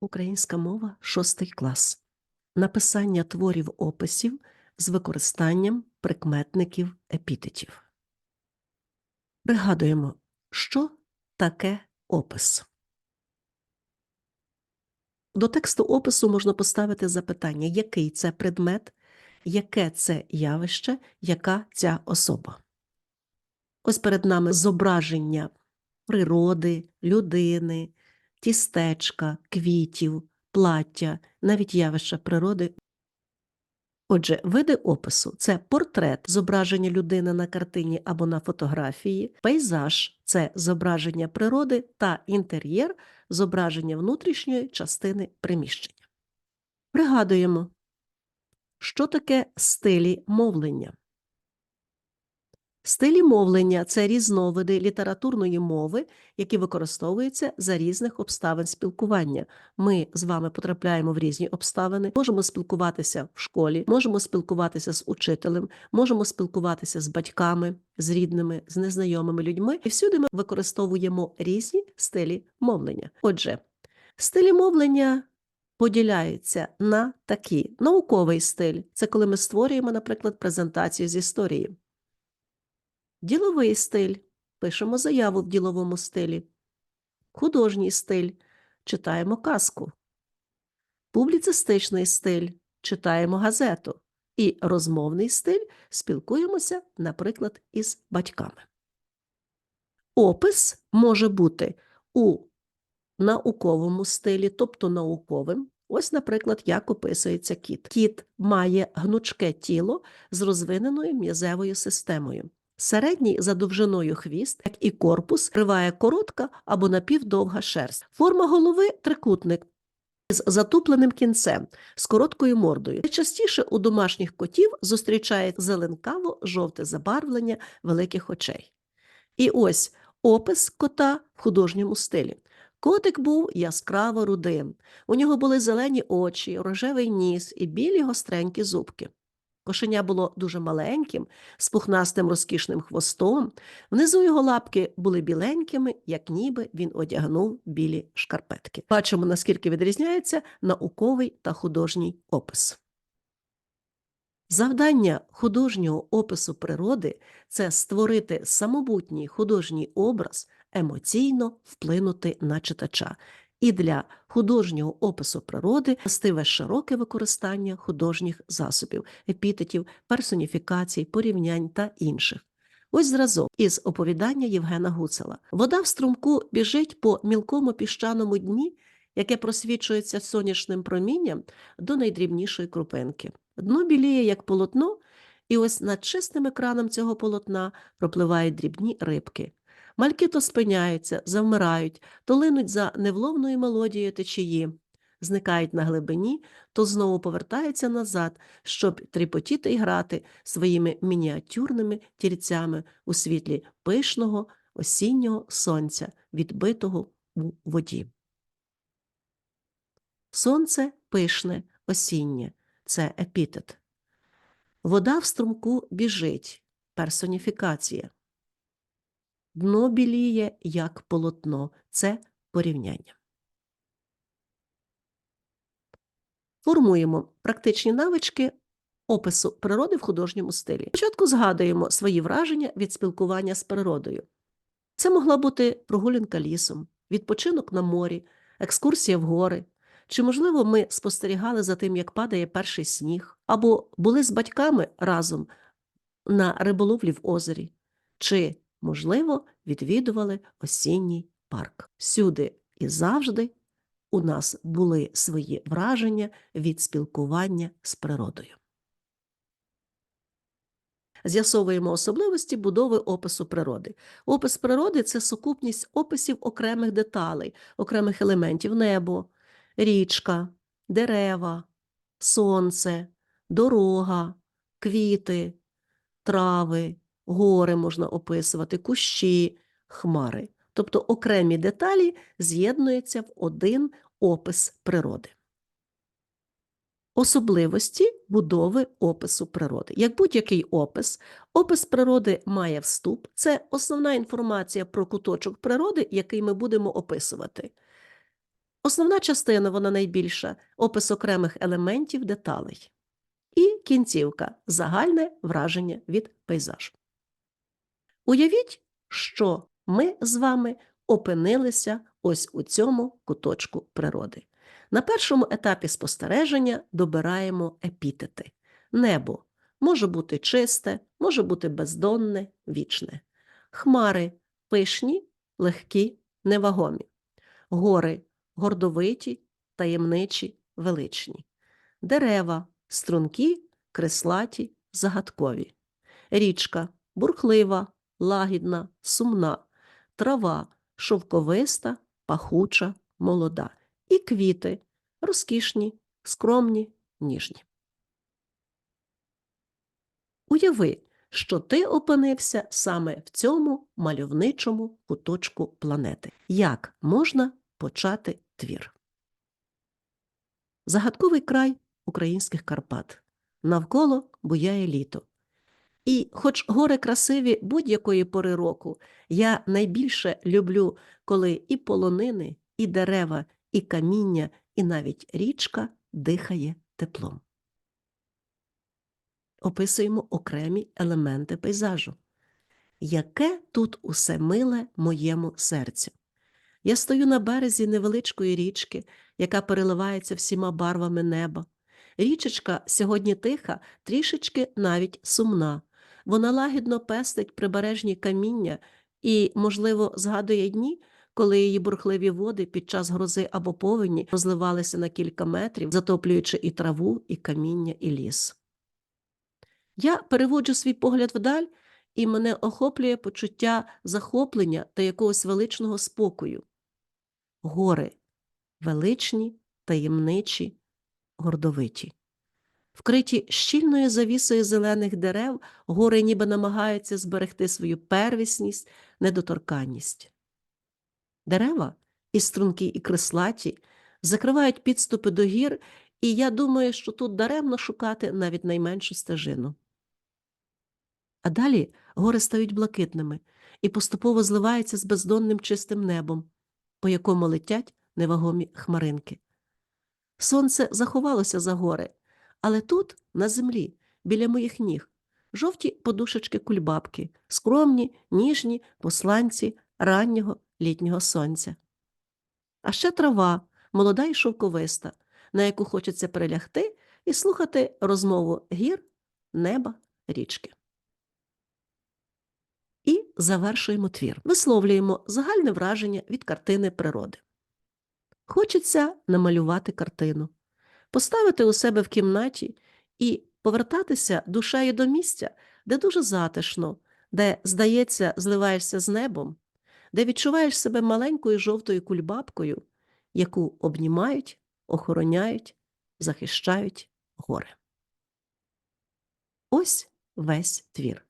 Українська мова, шостий клас. Написання творів описів з використанням прикметників епітетів. Пригадуємо, що таке опис. До тексту опису можна поставити запитання, який це предмет, яке це явище, яка ця особа. Ось перед нами зображення природи, людини, тістечка, квітів, плаття, навіть явища природи. Отже, види опису це портрет, зображення людини на картині або на фотографії, пейзаж це зображення природи та інтер'єр зображення внутрішньої частини приміщення. Пригадуємо, що таке стилі мовлення. Стилі мовлення це різновиди літературної мови, які використовуються за різних обставин спілкування. Ми з вами потрапляємо в різні обставини, можемо спілкуватися в школі, можемо спілкуватися з учителем, можемо спілкуватися з батьками, з рідними, з незнайомими людьми, і всюди ми використовуємо різні стилі мовлення. Отже, стилі мовлення поділяються на такі: науковий стиль це коли ми створюємо, наприклад, презентацію з історії. Діловий стиль. Пишемо заяву в діловому стилі. Художній стиль. Читаємо казку. Публіцистичний стиль. Читаємо газету. І розмовний стиль спілкуємося, наприклад, із батьками. Опис може бути у науковому стилі, тобто науковим. Ось, наприклад, як описується кіт. Кіт має гнучке тіло з розвиненою м'язевою системою. Середній за довжиною хвіст, як і корпус, криває коротка або напівдовга шерсть. Форма голови трикутник з затупленим кінцем, з короткою мордою. Найчастіше у домашніх котів зустрічає зеленкаво-жовте забарвлення великих очей. І ось опис кота в художньому стилі. Котик був яскраво рудим. У нього були зелені очі, рожевий ніс і білі гостренькі зубки. Кошеня було дуже маленьким, з пухнастим розкішним хвостом. Внизу його лапки були біленькими, як ніби він одягнув білі шкарпетки. Бачимо, наскільки відрізняється науковий та художній опис. Завдання художнього опису природи це створити самобутній художній образ, емоційно вплинути на читача. І для художнього опису природи властиве широке використання художніх засобів, епітетів, персоніфікацій, порівнянь та інших. Ось зразок із оповідання Євгена Гуцела. Вода в струмку біжить по мілкому піщаному дні, яке просвічується сонячним промінням до найдрібнішої крупинки. Дно біліє, як полотно, і ось над чистим екраном цього полотна пропливають дрібні рибки. Мальки то спиняються, завмирають, то линуть за невловною мелодією течії, зникають на глибині, то знову повертаються назад, щоб тріпотіти й грати своїми мініатюрними тірцями у світлі пишного осіннього сонця, відбитого у воді. Сонце пишне, осіннє це епітет. Вода в струмку біжить персоніфікація. Дно біліє, як полотно. Це порівняння. Формуємо практичні навички опису природи в художньому стилі. Спочатку згадуємо свої враження від спілкування з природою. Це могла бути прогулянка лісом, відпочинок на морі, екскурсія в гори. Чи, можливо, ми спостерігали за тим, як падає перший сніг, або були з батьками разом на риболовлі в озері, чи можливо, відвідували осінній парк. Всюди і завжди у нас були свої враження від спілкування з природою. З'ясовуємо особливості будови опису природи. Опис природи це сукупність описів окремих деталей, окремих елементів небо, річка, дерева, сонце, дорога, квіти, трави, гори можна описувати, кущі, хмари. Тобто окремі деталі з'єднуються в один опис природи. Особливості будови опису природи. Як будь-який опис, опис природи має вступ. Це основна інформація про куточок природи, який ми будемо описувати. Основна частина, вона найбільша, опис окремих елементів деталей. І кінцівка загальне враження від пейзажу. Уявіть, що ми з вами опинилися ось у цьому куточку природи. На першому етапі спостереження добираємо епітети. Небо може бути чисте, може бути бездонне, вічне. Хмари пишні, легкі, невагомі. Гори гордовиті, таємничі, величні. Дерева стрункі, креслаті, загадкові. Річка бурхлива, лагідна, сумна, трава шовковиста, пахуча, молода. І квіти розкішні, скромні, ніжні. Уяви, що ти опинився саме в цьому мальовничому куточку планети. Як можна почати твір? Загадковий край українських Карпат. Навколо буяє літо. І, хоч гори красиві будь-якої пори року, я найбільше люблю, коли і полонини, і дерева, і каміння, і навіть річка дихає теплом. Описуємо окремі елементи пейзажу. Яке тут усе миле моєму серцю. Я стою на березі невеличкої річки, яка переливається всіма барвами неба. Річечка сьогодні тиха, трішечки навіть сумна. Вона лагідно пестить прибережні каміння і, можливо, згадує дні, коли її бурхливі води під час грози або повені розливалися на кілька метрів, затоплюючи і траву, і каміння, і ліс. Я переводжу свій погляд вдаль, і мене охоплює почуття захоплення та якогось величного спокою. Гори величні, таємничі, гордовиті. Вкриті щільною завісою зелених дерев, гори ніби намагаються зберегти свою первісність, недоторканність. Дерева і струнки, і креслаті закривають підступи до гір, і я думаю, що тут даремно шукати навіть найменшу стежину. А далі гори стають блакитними і поступово зливаються з бездонним чистим небом, по якому летять невагомі хмаринки. Сонце заховалося за гори, але тут, на землі, біля моїх ніг, жовті подушечки кульбабки, скромні, ніжні посланці раннього літнього сонця. А ще трава, молода і шовковиста, на яку хочеться прилягти і слухати розмову гір, неба, річки. І завершуємо твір. Висловлюємо загальне враження від картини природи. Хочеться намалювати картину, поставити у себе в кімнаті і повертатися душею до місця, де дуже затишно, де, здається, зливаєшся з небом, де відчуваєш себе маленькою жовтою кульбабкою, яку обнімають, охороняють, захищають гори. Ось весь твір.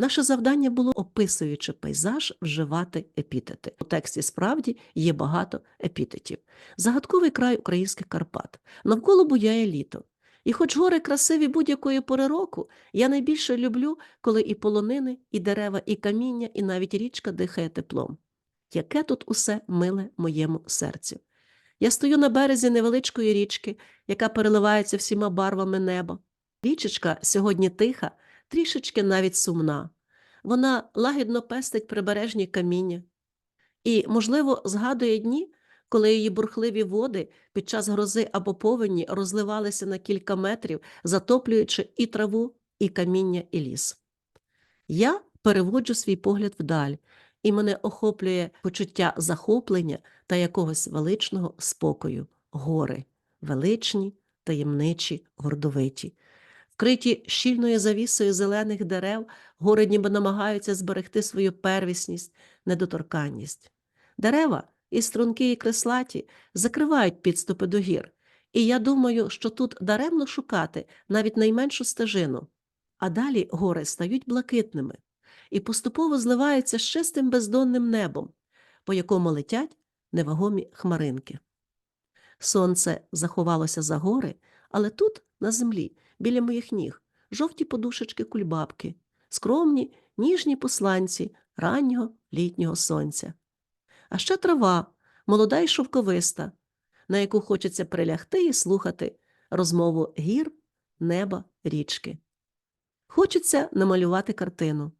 Наше завдання було, описуючи пейзаж, вживати епітети. У тексті справді є багато епітетів. Загадковий край українських Карпат. Навколо буяє літо. І хоч гори красиві будь-якої пори року, я найбільше люблю, коли і полонини, і дерева, і каміння, і навіть річка дихає теплом. Яке тут усе миле моєму серцю. Я стою на березі невеличкої річки, яка переливається всіма барвами неба. Річечка сьогодні тиха, трішечки навіть сумна. Вона лагідно пестить прибережні каміння і, можливо, згадує дні, коли її бурхливі води під час грози або повені розливалися на кілька метрів, затоплюючи і траву, і каміння, і ліс. Я переводжу свій погляд вдаль, і мене охоплює почуття захоплення та якогось величного спокою, гори, величні, таємничі, гордовиті. Вкриті щільною завісою зелених дерев, гори ніби намагаються зберегти свою первісність, недоторканність. Дерева і струнки і креслаті закривають підступи до гір, і я думаю, що тут даремно шукати навіть найменшу стежину, а далі гори стають блакитними і поступово зливаються з чистим бездонним небом, по якому летять невагомі хмаринки. Сонце заховалося за гори, але тут, на землі, біля моїх ніг, жовті подушечки кульбабки, скромні, ніжні посланці раннього літнього сонця. А ще трава, молода й шовковиста, на яку хочеться прилягти і слухати розмову гір, неба, річки. Хочеться намалювати картину,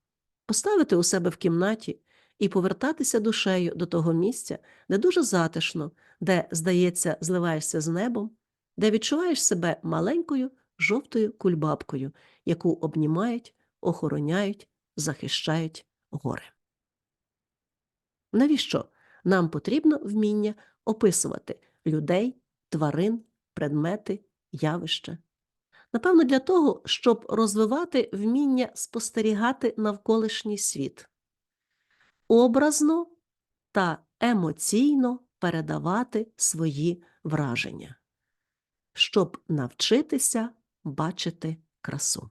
поставити у себе в кімнаті і повертатися душею до того місця, де дуже затишно, де, здається, зливаєшся з небом, де відчуваєш себе маленькою жовтою кульбабкою, яку обнімають, охороняють, захищають гори. Навіщо нам потрібно вміння описувати людей, тварин, предмети, явища? Напевно, для того, щоб розвивати вміння спостерігати навколишній світ, образно та емоційно передавати свої враження, щоб навчитися бачити красу.